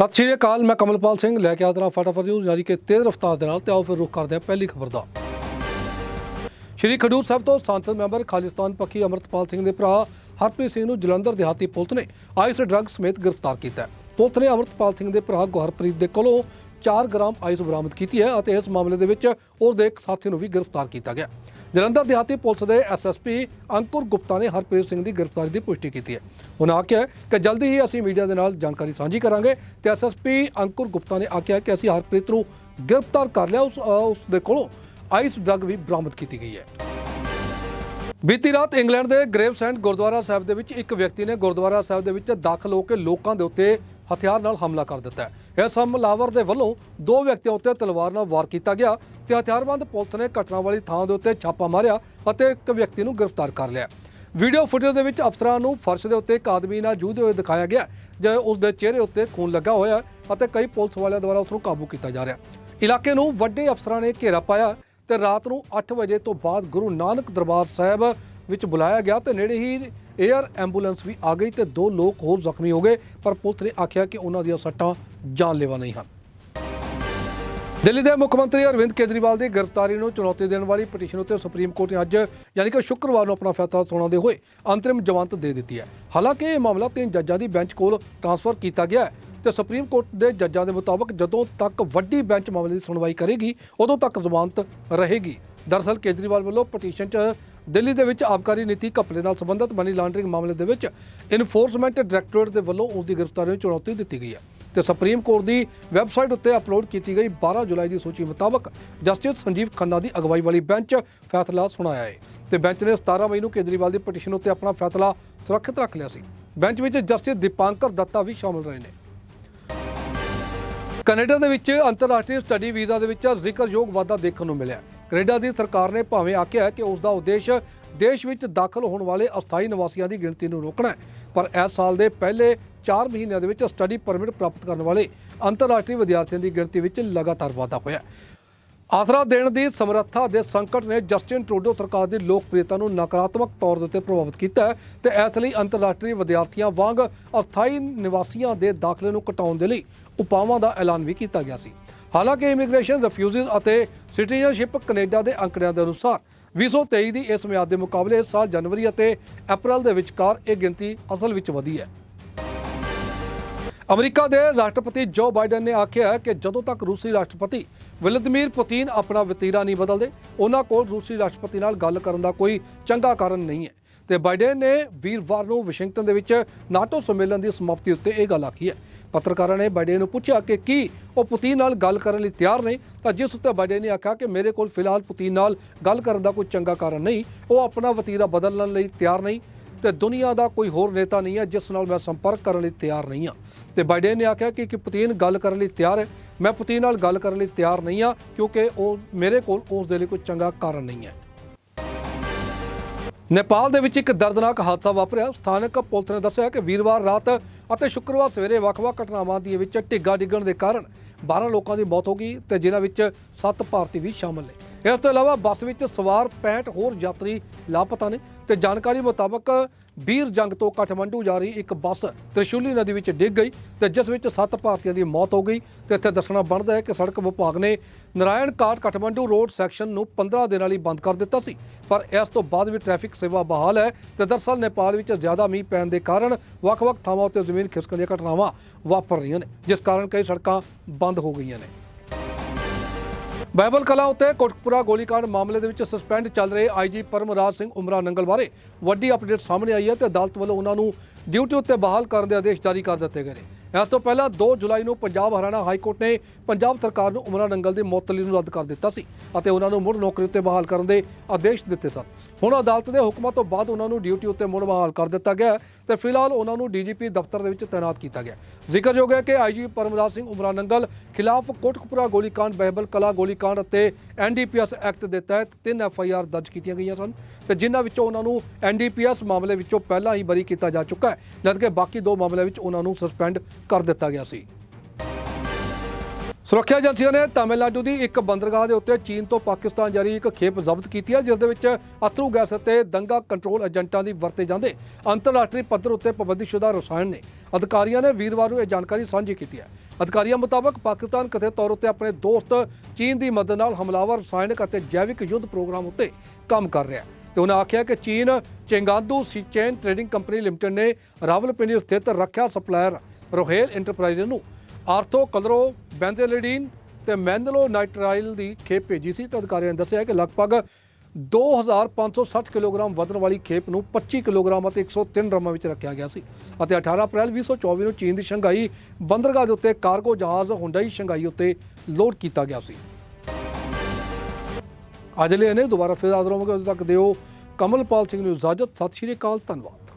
ਸਤਿ ਸ਼੍ਰੀ ਅਕਾਲ, ਮੈਂ ਕਮਲਪਾਲ ਸਿੰਘ। ਲੈ ਕੇ ਆਦਰਾ ਫਟਾਫਟ ਨਿਊਜ਼ ਜਾਰੀ ਕਿ ਤੇਜ਼ ਰਫ਼ਤਾਰ ਦੇ ਨਾਲ ਤੇ ਆਓ ਫਿਰ ਰੁਕ ਕਰਦੇ ਹਾਂ ਪਹਿਲੀ ਖਬਰ ਦਾ। ਸ਼੍ਰੀ ਖਡੂਰ ਸਾਹਿਬ ਤੋਂ ਸੰਸਦ ਮੈਂਬਰ ਖਾਲਿਸਤਾਨ ਪੱਖੀ ਅਮਰਤਪਾਲ ਸਿੰਘ ਦੇ ਭਰਾ ਹਰਪ੍ਰੀਤ ਸਿੰਘ ਨੂੰ ਜਲੰਧਰ ਦਿਹਾਤੀ ਪੁਲਿਸ ਨੇ ਆਈਸ ਡਰੱਗ ਸਮੇਤ ਗ੍ਰਿਫਤਾਰ ਕੀਤਾ ਹੈ। ਪੁਲਿਸ ਨੇ ਅਮਰਤਪਾਲ ਸਿੰਘ ਦੇ ਭਰਾ ਗੁਰਪ੍ਰੀਤ ਦੇ ਕੋਲੋਂ 4 ਗ੍ਰਾਮ ਆਈਸ ਬਰਾਮਦ ਕੀਤੀ ਹੈ ਅਤੇ ਇਸ ਮਾਮਲੇ ਦੇ ਵਿੱਚ ਉਸ ਦੇ ਇੱਕ ਸਾਥੀ ਨੂੰ ਵੀ ਗ੍ਰਿਫਤਾਰ ਕੀਤਾ ਗਿਆ। ਜਲੰਧਰ ਦਿਹਾਤੀ ਪੁਲਿਸ ਦੇ ਐਸਐਸਪੀ ਅੰਕੁਰ ਗੁਪਤਾ ਨੇ ਹਰਪ੍ਰੀਤ ਸਿੰਘ ਦੀ ਗ੍ਰਿਫਤਾਰੀ ਦੀ ਪੁਸ਼ਟੀ ਕੀਤੀ ਹੈ। ਉਹਨਾਂ ਆਖਿਆ ਕਿ ਜਲਦੀ ਹੀ ਅਸੀਂ ਮੀਡੀਆ ਦੇ ਨਾਲ ਜਾਣਕਾਰੀ ਸਾਂਝੀ ਕਰਾਂਗੇ ਤੇ ਐਸਐਸਪੀ ਅੰਕੁਰ ਗੁਪਤਾ ਨੇ ਆਖਿਆ ਕਿ ਅਸੀਂ ਹਰਪ੍ਰੀਤ ਨੂੰ ਗ੍ਰਿਫਤਾਰ ਕਰ ਲਿਆ। ਉਸ ਉਸ ਦੇ ਕੋਲੋਂ ਆਈਸ ਡਰੱਗ ਵੀ ਬਰਾਮਦ ਕੀਤੀ ਗਈ ਹੈ। ਬੀਤੀ ਰਾਤ ਇੰਗਲੈਂਡ ਦੇ ਗ੍ਰੇਵਸੈਂਡ ਗੁਰਦੁਆਰਾ ਸਾਹਿਬ ਦੇ ਵਿੱਚ ਇੱਕ ਵਿਅਕਤੀ ਨੇ ਗੁਰਦੁਆਰਾ ਸਾਹਿਬ ਦੇ ਵਿੱਚ ਦਾਖਲ ਹੋ ਕੇ ਲੋਕਾਂ ਦੇ ਉੱਤੇ ਹਥਿਆਰ ਨਾਲ ਹਮਲਾ ਕਰ ਦਿੱਤਾ ਹੈ। ਇਸ ਹਮਲਾਵਰ ਦੇ ਵੱਲੋਂ ਦੋ ਵਿਅਕਤੀਆਂ ਉੱਤੇ ਤਲਵਾਰ ਨਾਲ ਵਾਰ ਕੀਤਾ ਗਿਆ ਤੇ ਹਥਿਆਰਬੰਦ ਪੁਲਿਸ ਨੇ ਘਟਨਾ ਵਾਲੀ ਥਾਂ ਦੇ ਉੱਤੇ ਛਾਪਾ ਮਾਰਿਆ ਅਤੇ ਇੱਕ ਵਿਅਕਤੀ ਨੂੰ ਗ੍ਰਿਫਤਾਰ ਕਰ ਲਿਆ। ਵੀਡੀਓ ਫੁਟੇਜ ਦੇ ਵਿੱਚ ਅਫਸਰਾਂ ਨੂੰ ਫਰਸ਼ ਦੇ ਉੱਤੇ ਇੱਕ ਆਦਮੀ ਨਾਲ ਜੂਝਦੇ ਹੋਏ ਦਿਖਾਇਆ ਗਿਆ, ਜੇ ਉਸ ਦੇ ਚਿਹਰੇ ਉੱਤੇ ਖੂਨ ਲੱਗਾ ਹੋਇਆ ਅਤੇ ਕਈ ਪੁਲਿਸ ਵਾਲਿਆਂ ਦੁਆਰਾ ਉਸ ਨੂੰ ਕਾਬੂ ਕੀਤਾ ਜਾ ਰਿਹਾ ਇਲਾਕੇ ਨੂੰ ਵੱਡੇ ਅਫਸਰਾਂ ਨੇ ਘੇਰਾ ਪਾਇਆ ਤੇ ਰਾਤ ਨੂੰ 8 ਵਜੇ ਤੋਂ ਬਾਅਦ ਗੁਰੂ ਨਾਨਕ ਦਰਬਾਰ ਸਾਹਿਬ ਵਿੱਚ ਬੁਲਾਇਆ ਗਿਆ ਤੇ ਨੇੜੇ ਹੀ 에ਅਰ ਐਂਬੂਲੈਂਸ ਵੀ ਆ ਗਈ ਤੇ ਦੋ ਲੋਕ ਹੋਰ ਜ਼ਖਮੀ ਹੋ ਗਏ, ਪਰ ਪੁਲਿਸ ਨੇ ਆਖਿਆ ਕਿ ਉਹਨਾਂ ਦੀਆਂ ਸੱਟਾਂ ਜਾਨਲੇਵਾ ਨਹੀਂ ਹਨ। ਦਿੱਲੀ ਦੇ ਮੁੱਖ ਮੰਤਰੀ ਅਰਵਿੰਦ ਕੇਜਰੀਵਾਲ ਦੀ ਗ੍ਰਿਫਤਾਰੀ ਨੂੰ ਚੁਣੌਤੀ ਦੇਣ ਵਾਲੀ ਪਟੀਸ਼ਨ ਉੱਤੇ ਸੁਪਰੀਮ ਕੋਰਟ ਨੇ ਅੱਜ ਯਾਨੀ ਕਿ ਸ਼ੁੱਕਰਵਾਰ ਨੂੰ ਆਪਣਾ ਫੈਸਲਾ ਸੁਣਾਉਂਦੇ ਹੋਏ ਅੰਤਰਿਮ ਜ਼ਮਾਨਤ ਦੇ ਦਿੱਤੀ ਹੈ। ਹਾਲਾਂਕਿ ਇਹ ਮਾਮਲਾ ਤਿੰਨ ਜੱਜਾਂ ਦੀ ਬੈਂਚ ਕੋਲ ਟ੍ਰਾਂਸਫਰ ਕੀਤਾ ਗਿਆ ਹੈ। ਤੇ ਸੁਪਰੀਮ ਕੋਰਟ ਦੇ ਜੱਜਾਂ ਦੇ ਮੁਤਾਬਕ ਜਦੋਂ ਤੱਕ ਵੱਡੀ ਬੈਂਚ ਮਾਮਲੇ ਦੀ ਸੁਣਵਾਈ ਕਰੇਗੀ, ਉਦੋਂ ਤੱਕ ਜ਼ਮਾਨਤ ਰਹੇਗੀ। ਦਰਅਸਲ ਕੇਜਰੀਵਾਲ ਵੱਲੋਂ ਪਟੀਸ਼ਨ 'ਚ ਦਿੱਲੀ ਦੇ ਵਿੱਚ ਆਬਕਾਰੀ ਨੀਤੀ ਘਪਲੇ ਨਾਲ ਸੰਬੰਧਿਤ ਮਨੀ ਲਾਂਡਰਿੰਗ ਮਾਮਲੇ ਦੇ ਵਿੱਚ ਇਨਫੋਰਸਮੈਂਟ ਡਾਇਰੈਕਟੋਰੇਟ ਦੇ ਵੱਲੋਂ ਉਸ ਦੀ ਗ੍ਰਿਫਤਾਰੀ ਨੂੰ ਚੁਣੌਤੀ ਦਿੱਤੀ ਗਈ ਹੈ। ਤੇ ਸੁਪਰੀਮ ਕੋਰਟ ਦੀ ਵੈਬਸਾਈਟ ਉੱਤੇ ਅਪਲੋਡ ਕੀਤੀ ਗਈ 12 ਜੁਲਾਈ ਦੀ ਸੂਚੀ ਮੁਤਾਬਕ ਜਸਟਿਸ ਸੰਜੀਵ ਖੰਨਾ ਦੀ ਅਗਵਾਈ ਵਾਲੀ ਬੈਂਚ ਫੈਸਲਾ ਸੁਣਾਇਆ ਹੈ। ਤੇ ਬੈਂਚ ਨੇ 17 ਮਈ ਨੂੰ ਕੇਜਰੀਵਾਲ ਦੀ ਪਟੀਸ਼ਨ ਉੱਤੇ ਆਪਣਾ ਫੈਸਲਾ ਸੁਰੱਖਿਅਤ ਰੱਖ ਲਿਆ ਸੀ। ਬੈਂਚ ਵਿੱਚ ਜਸਟਿਸ ਦੀਪਾਂਕਰ ਦੱਤਾ ਵੀ ਸ਼ਾਮਲ ਰਹੇ ਨੇ। ਕੈਨੇਡਾ ਦੇ ਵਿੱਚ ਅੰਤਰਰਾਸ਼ਟਰੀ ਸਟੱਡੀ ਵੀਜ਼ਾ ਦੇ ਵਿੱਚ ਜ਼ਿਕਰਯੋਗ ਵਾਧਾ ਦੇਖਣ ਨੂੰ ਮਿਲਿਆ। ਕੈਨੇਡਾ ਦੀ ਸਰਕਾਰ ਨੇ ਭਾਵੇਂ ਆਖਿਆ ਹੈ ਕਿ ਉਸ ਦਾ ਉਦੇਸ਼ ਦੇਸ਼ ਵਿੱਚ ਦਾਖਲ ਹੋਣ ਵਾਲੇ ਅਸਥਾਈ ਨਿਵਾਸੀਆਂ ਦੀ ਗਿਣਤੀ ਨੂੰ ਰੋਕਣਾ ਹੈ, ਪਰ ਇਸ ਸਾਲ ਦੇ ਪਹਿਲੇ 4 ਮਹੀਨਿਆਂ ਦੇ ਵਿੱਚ ਸਟੱਡੀ ਪਰਮਿਟ ਪ੍ਰਾਪਤ ਕਰਨ ਵਾਲੇ ਅੰਤਰਰਾਸ਼ਟਰੀ ਵਿਦਿਆਰਥੀਆਂ ਦੀ ਗਿਣਤੀ ਵਿੱਚ ਲਗਾਤਾਰ ਵਾਧਾ ਹੋਇਆ। ਆਸਰਾ ਦੇਣ ਦੀ ਸਮਰੱਥਾ ਦੇ ਸੰਕਟ ਨੇ ਜਸਟਿਨ ਟਰੂਡੋ ਸਰਕਾਰ ਦੀ ਲੋਕਪ੍ਰਿਯਤਾ ਨੂੰ ਨਕਾਰਾਤਮਕ ਤੌਰ ਦੇ ਉੱਤੇ ਪ੍ਰਭਾਵਿਤ ਕੀਤਾ ਹੈ ਤੇ ਇਸ ਲਈ ਅੰਤਰਰਾਸ਼ਟਰੀ ਵਿਦਿਆਰਥੀਆਂ ਵਾਂਗ ਅਸਥਾਈ ਨਿਵਾਸੀਆਂ ਦੇ ਦਾਖਲੇ ਨੂੰ ਘਟਾਉਣ ਦੇ ਲਈ ਉਪਾਵਾਂ ਦਾ ਐਲਾਨ ਵੀ ਕੀਤਾ ਗਿਆ ਸੀ। ਹਾਲਾਂਕਿ ਇਮੀਗ੍ਰੇਸ਼ਨ ਰਿਫਿਊਜ਼ਸ ਅਤੇ ਸਿਟੀਜ਼ਨਸ਼ਿਪ ਕੈਨੇਡਾ ਦੇ ਅੰਕੜਿਆਂ ਦੇ ਅਨੁਸਾਰ 2023 ਦੀ ਇਸ ਮਿਆਦ ਦੇ ਮੁਕਾਬਲੇ ਇਸ ਸਾਲ ਜਨਵਰੀ ਅਤੇ ਅਪ੍ਰੈਲ ਦੇ ਵਿਚਕਾਰ ਇਹ ਗਿਣਤੀ ਅਸਲ ਵਿੱਚ ਵਧੀ ਹੈ। ਅਮਰੀਕਾ ਦੇ ਰਾਸ਼ਟਰਪਤੀ ਜੋ ਬਾਈਡਨ ਨੇ ਆਖਿਆ ਕਿ ਜਦੋਂ ਤੱਕ ਰੂਸੀ ਰਾਸ਼ਟਰਪਤੀ ਵਲਦੀਮੀਰ ਪੁਤਿਨ ਆਪਣਾ ਵਤੀਰਾ ਨਹੀਂ ਬਦਲਦੇ, ਉਹਨਾਂ ਕੋਲ ਰੂਸੀ ਰਾਸ਼ਟਰਪਤੀ ਨਾਲ ਗੱਲ ਕਰਨ ਦਾ ਕੋਈ ਚੰਗਾ ਕਾਰਨ ਨਹੀਂ ਹੈ। ਤੇ ਬਾਈਡਨ ਨੇ ਵੀਰਵਾਰ ਨੂੰ ਵਾਸ਼ਿੰਗਟਨ ਦੇ ਵਿੱਚ ਨਾਟੋ ਸੰਮੇਲਨ ਦੀ ਸਮਾਪਤੀ ਉੱਤੇ ਇਹ ਗੱਲ ਆਖੀ ਹੈ। ਪੱਤਰਕਾਰਾਂ ਨੇ ਬਾਈਡਨ ਨੂੰ ਪੁੱਛਿਆ ਕਿ ਕੀ ਉਹ ਪੁਤਿਨ ਨਾਲ ਗੱਲ ਕਰਨ ਲਈ ਤਿਆਰ ਨੇ, ਤਾਂ ਜਿਸ ਉੱਤੇ ਬਾਈਡਨ ਨੇ ਆਖਿਆ ਕਿ ਮੇਰੇ ਕੋਲ ਫਿਲਹਾਲ ਪੁਤਿਨ ਨਾਲ ਗੱਲ ਕਰਨ ਦਾ ਕੋਈ ਚੰਗਾ ਕਾਰਨ ਨਹੀਂ, ਉਹ ਆਪਣਾ ਵਤੀਰਾ ਬਦਲਣ ਲਈ ਤਿਆਰ ਨਹੀਂ। ਤੇ ਦੁਨੀਆ ਦਾ ਕੋਈ ਹੋਰ ਨੇਤਾ ਨਹੀਂ ਹੈ, ਜਿਸ ਨਾਲ ਮੈਂ ਸੰਪਰਕ ਕਰਨ ਲਈ ਤਿਆਰ ਨਹੀਂ ਹਾਂ। ਤੇ ਬਾਈਡਨ ਨੇ ਆਖਿਆ ਕਿ ਕਿ ਪੁਤਿਨ ਗੱਲ ਕਰਨ ਲਈ ਤਿਆਰ ਹੈ। ਮੈਂ ਪੁਤਿਨ ਨਾਲ ਗੱਲ ਕਰਨ ਲਈ ਤਿਆਰ ਨਹੀਂ ਹਾਂ, ਕਿਉਂਕਿ ਉਹ ਮੇਰੇ ਕੋਲ ਉਸ ਦੇ ਲਈ ਕੋਈ ਚੰਗਾ ਕਾਰਨ ਨਹੀਂ ਹੈ। ਨੇਪਾਲ ਦੇ ਵਿੱਚ ਇੱਕ ਦਰਦਨਾਕ ਹਾਦਸਾ ਵਾਪਰਿਆ। ਸਥਾਨਕ ਪੁਲਿਸ ਨੇ ਦੱਸਿਆ ਕਿ ਵੀਰਵਾਰ ਰਾਤ ਅਤੇ ਸ਼ੁੱਕਰਵਾਰ ਸਵੇਰੇ ਵੱਖ-ਵੱਖ ਘਟਨਾਵਾਂ ਦੇ ਵਿੱਚ ਢਿੱਗਾ ਡਿੱਗਣ ਦੇ ਕਾਰਨ 12 ਲੋਕਾਂ ਦੀ ਮੌਤ ਹੋ ਗਈ ਤੇ ਜਿਨ੍ਹਾਂ ਵਿੱਚ 7 ਭਾਰਤੀ ਵੀ ਸ਼ਾਮਲ ਨੇ। ਇਸ ਤੋਂ ਇਲਾਵਾ ਬੱਸ ਵਿੱਚ ਸਵਾਰ 65 ਹੋਰ ਯਾਤਰੀ ਲਾਪਤਾ ਨੇ ਤੇ ਜਾਣਕਾਰੀ ਮੁਤਾਬਕ ਬੀਰ ਜੰਗ ਤੋਂ ਕਾਠਮੰਡੂ ਜਾ ਰਹੀ ਇੱਕ ਬੱਸ ਤ੍ਰਿਸ਼ੂਲੀ ਨਦੀ ਵਿੱਚ ਡਿੱਗ ਗਈ ਤੇ ਜਿਸ ਵਿੱਚ 7 ਭਾਰਤੀਆਂ ਦੀ ਮੌਤ ਹੋ ਗਈ ਤੇ ਇੱਥੇ ਦੱਸਣਾ ਬਣਦਾ ਹੈ ਕਿ ਸੜਕ ਵਿਭਾਗ ਨੇ ਨਰਾਇਣ ਘਾਟ ਕਾਠਮੰਡੂ ਰੋਡ ਸੈਕਸ਼ਨ ਨੂੰ 15 ਦਿਨਾਂ ਲਈ ਬੰਦ ਕਰ ਦਿੱਤਾ ਸੀ। ਪਰ ਇਸ ਤੋਂ ਬਾਅਦ ਵੀ ਟ੍ਰੈਫਿਕ ਸੇਵਾ ਬਹਾਲ ਹੈ ਤੇ ਦਰਸਲ ਨੇਪਾਲ ਵਿੱਚ ਜ਼ਿਆਦਾ ਮੀਂਹ ਪੈਣ ਦੇ ਕਾਰਨ ਵੱਖ-ਵੱਖ ਥਾਵਾਂ ਉੱਤੇ ਜ਼ਮੀਨ ਖਿਸਕਣ ਦੀਆਂ ਘਟਨਾਵਾਂ ਵਾਪਰ ਰਹੀਆਂ ਨੇ, ਜਿਸ ਕਾਰਨ ਕਈ ਸੜਕਾਂ ਬੰਦ ਹੋ ਗਈਆਂ ਨੇ। ਬਾਈਬਲ ਕਲਾ ਉੱਤੇ ਕੋਟਕਪੁਰਾ ਗੋਲੀकांड ਮਾਮਲੇ ਦੇ ਵਿੱਚ ਸਸਪੈਂਡ ਚੱਲ ਰਹੇ ਆਈਜੀ ਪਰਮਰਾਜ ਸਿੰਘ ਉਮਰਾ ਨੰਗਲ ਬਾਰੇ ਵੱਡੀ ਅਪਡੇਟ ਸਾਹਮਣੇ ਆਈ ਹੈ ਤੇ ਅਦਾਲਤ ਵੱਲੋਂ ਉਹਨਾਂ ਨੂੰ ਡਿਊਟੀ ਉੱਤੇ ਬਹਾਲ ਕਰਨ ਦੇ ਆਦੇਸ਼ ਜਾਰੀ ਕਰ ਦਿੱਤੇ ਗਏ ਨੇ। ਇਸ ਤੋਂ ਪਹਿਲਾਂ 2 ਜੁਲਾਈ ਨੂੰ ਪੰਜਾਬ ਹਰਿਆਣਾ ਹਾਈ ਕੋਰਟ ਨੇ ਪੰਜਾਬ ਸਰਕਾਰ ਨੂੰ ਉਮਰਾ ਨੰਗਲ ਦੇ ਮੁਅੱਤਲੀ ਨੂੰ ਰੱਦ ਕਰ ਦਿੱਤਾ ਸੀ ਅਤੇ ਉਹਨਾਂ ਨੂੰ ਮੁੜ ਨੌਕਰੀ ਉੱਤੇ ਬਹਾਲ ਕਰਨ ਦੇ ਆਦੇਸ਼ ਦਿੱਤੇ ਸਨ। ਹੁਣ ਅਦਾਲਤ ਦੇ ਹੁਕਮਾਂ ਤੋਂ ਬਾਅਦ ਉਹਨਾਂ ਨੂੰ ਡਿਊਟੀ ਉੱਤੇ ਮੁੜ ਬਹਾਲ ਕਰ ਦਿੱਤਾ ਗਿਆ ਤੇ ਫਿਲਹਾਲ ਉਹਨਾਂ ਨੂੰ ਡੀਜੀਪੀ ਦਫ਼ਤਰ ਦੇ ਵਿੱਚ ਤਾਇਨਾਤ ਕੀਤਾ ਗਿਆ। ਜ਼ਿਕਰਯੋਗ ਹੈ ਕਿ ਆਈਜੀ ਪਰਮਰਾਜ ਸਿੰਘ ਉਮਰਾ ਨੰਗਲ ਖਿਲਾਫ ਕੋਟਕਪੁਰਾ ਗੋਲੀकांड ਬਹਿਬਲ ਕਲਾ ਗੋਲੀकांड ਅਤੇ ਐਨਡੀਪੀਐਸ ਐਕਟ ਦੇ ਤਹਿਤ ਤਿੰਨ ਐਫਆਈਆਰ ਦਰਜ ਕੀਤੀਆਂ ਗਈਆਂ ਸਨ ਤੇ ਜਿਨ੍ਹਾਂ ਵਿੱਚੋਂ ਉਹਨਾਂ ਨੂੰ ਐਨਡੀਪੀਐਸ ਮਾਮਲੇ ਵਿੱਚੋਂ ਪਹਿਲਾਂ ਹੀ ਬਰੀ ਕੀਤਾ ਜਾ ਚੁੱਕਾ ਹੈ। ਜਦਕਿ ਬਾਕੀ ਦੋ ਮਾਮਲਿਆਂ ਵਿੱਚ ਉਹਨਾਂ ਨੂੰ ਸਸਪੈਂਡ ਕਰ ਦਿੱਤਾ ਗਿਆ ਸੀ। ਸੁਰੱਖਿਆ ਏਜੰਸੀਆਂ ਨੇ ਤਾਮਿਲਨਾਡੂ ਦੀ ਇੱਕ ਬੰਦਰਗਾਹ ਦੇ ਉੱਤੇ ਚੀਨ ਤੋਂ ਪਾਕਿਸਤਾਨ ਜਾਰੀ ਇੱਕ ਖੇਪ ਜ਼ਬਤ ਕੀਤੀ ਹੈ ਜਿਸ ਦੇ ਵਿੱਚ ਅਥਰੂ ਗੈਸ ਅਤੇ ਦੰਗਾ ਕੰਟਰੋਲ ਏਜੰਟਾਂ ਦੀ ਵਰਤੇ ਜਾਂਦੇ ਅੰਤਰਰਾਸ਼ਟਰੀ ਪੱਧਰ ਉੱਤੇ ਪਾਬੰਦੀਸ਼ੁਦਾ ਰਸਾਇਣ ਨੇ। ਅਧਿਕਾਰੀਆਂ ਨੇ ਵੀਰਵਾਰ ਨੂੰ ਇਹ ਜਾਣਕਾਰੀ ਸਾਂਝੀ ਕੀਤੀ ਹੈ। ਅਧਿਕਾਰੀਆਂ ਮੁਤਾਬਕ ਪਾਕਿਸਤਾਨ ਕਥਿਤ ਤੌਰ ਉੱਤੇ ਆਪਣੇ ਦੋਸਤ ਚੀਨ ਦੀ ਮਦਦ ਨਾਲ ਹਮਲਾਵਰ ਰਸਾਇਣਕ ਅਤੇ ਜੈਵਿਕ ਯੁੱਧ ਪ੍ਰੋਗਰਾਮ ਉੱਤੇ ਕੰਮ ਕਰ ਰਿਹਾ ਹੈ। ਤੇ ਉਹਨਾਂ ਆਖਿਆ ਕਿ ਚੀਨ Chengdu Sichuan trading company limited ਨੇ ਰਾਵਲਪਿੰਡੀ ਸਥਿਤ ਰੱਖਿਆ ਸਪਲਾਇਰ ਰੋਹੇਲ ਇੰਟਰਪ੍ਰਾਈਜ਼ ਨੂੰ ਆਰਥੋ ਕਲਰੋ, ਬੈਂਜ਼ੇਲਿਡੀਨ ਤੇ ਮੈਂਦਲੋ ਨਾਈਟ੍ਰਾਈਲ ਦੀ ਖੇਪ ਭੇਜੀ ਸੀ ਤੇ ਅਧਿਕਾਰੀਆਂ ਨੇ ਦੱਸਿਆ ਕਿ ਲਗਭਗ 2560 ਕਿਲੋਗ੍ਰਾਮ ਵਜ਼ਨ ਵਾਲੀ ਖੇਪ ਨੂੰ 25 ਕਿਲੋਗ੍ਰਾਮ ਅਤੇ 103 ਡਰਮਾਂ ਵਿੱਚ ਰੱਖਿਆ ਗਿਆ ਸੀ ਅਤੇ 18 ਅਪ੍ਰੈਲ 2024 ਨੂੰ ਚੀਨ ਦੀ ਸ਼ੰਘਾਈ ਬੰਦਰਗਾਹ ਦੇ ਉੱਤੇ ਕਾਰਗੋ ਜਹਾਜ਼ ਹੁੰਡਈ ਸ਼ੰਘਾਈ ਉੱਤੇ ਲੋਡ ਕੀਤਾ ਗਿਆ ਸੀ। ਅੱਜ ਲਈ ਇਹਨੇ ਦੁਬਾਰਾ ਫਿਰ ਹਾਜ਼ਰ ਹੋਵਾਂਗੇ। ਉਦੋਂ ਤੱਕ ਦਿਓ ਕਮਲਪਾਲ ਸਿੰਘ ਨੂੰ ਇਜਾਜ਼ਤ। ਸਤਿ ਸ਼੍ਰੀ ਅਕਾਲ, ਧੰਨਵਾਦ।